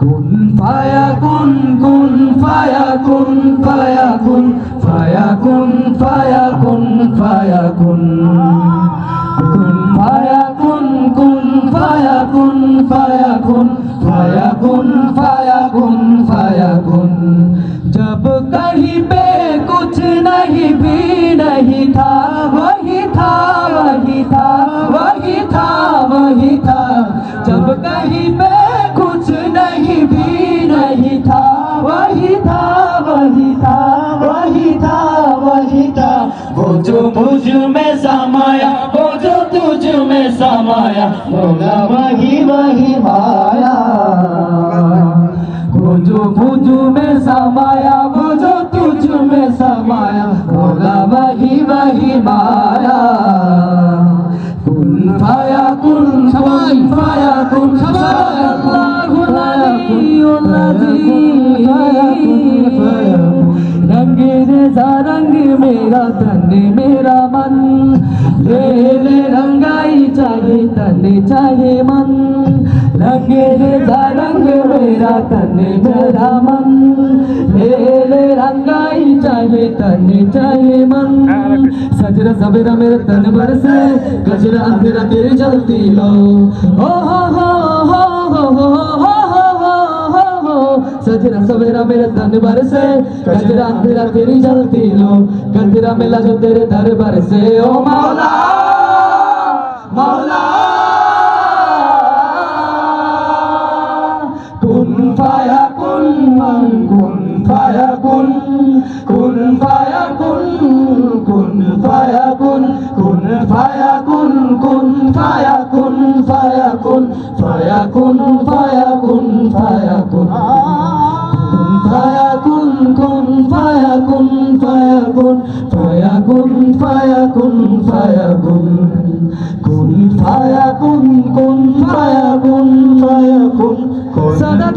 কুন ফায়াকুন কুন ফায়াকুন ফায়াকুন ফায়াকুন ফায়াকুন ফায়াকুন কুন ফায়াকুন কুন ফায়াকুন ফায়াকুন ফায়াকুন ফায়াকুন ফায়াকুন जब कहीं पे कुछ नहीं भी नहीं था वही था वही था वही था वही था जब कहीं पे था वो जो मुझ में समाया वो जो तुझ में समाया बोला वही वही माया वो जो मुझ में समाया वो जो तुझ में समाया बोला वही वही माया कुन फाया कुन कुन फाया कुन सा रंग मेरा तन मेरा मन रेल रंगाई चाहे तन चाहे मन रंगे सा रंग मेरा तन मेरा मन रेल रंगाई चाहे तन चाहे मन सजरा सबेरा मेरे तन पर से कचरा अंधेरा तेरे जलती लो हो हो हो हो हो हो सजरा सवेरा मेरे तन पर से गजरा अंधेरा तेरी जलती लो गजरा मिला जो तेरे दरबार से ओ मौला मौला कुन फाया कुन कुन फाया कुन कुन फाया कुन कुन फाया कुन कुन फाया कुन कुन फाया कुन फाया कुन फाया कुन फाया कुन फाया कुन कुन फाया কুন ফায়াকুন ফায়াকুন ফায়াকুন ফায়াকুন ফায়াকুন। কুন ফায়াকুন কুন ফায়াকুন ফায়াকুন সাদা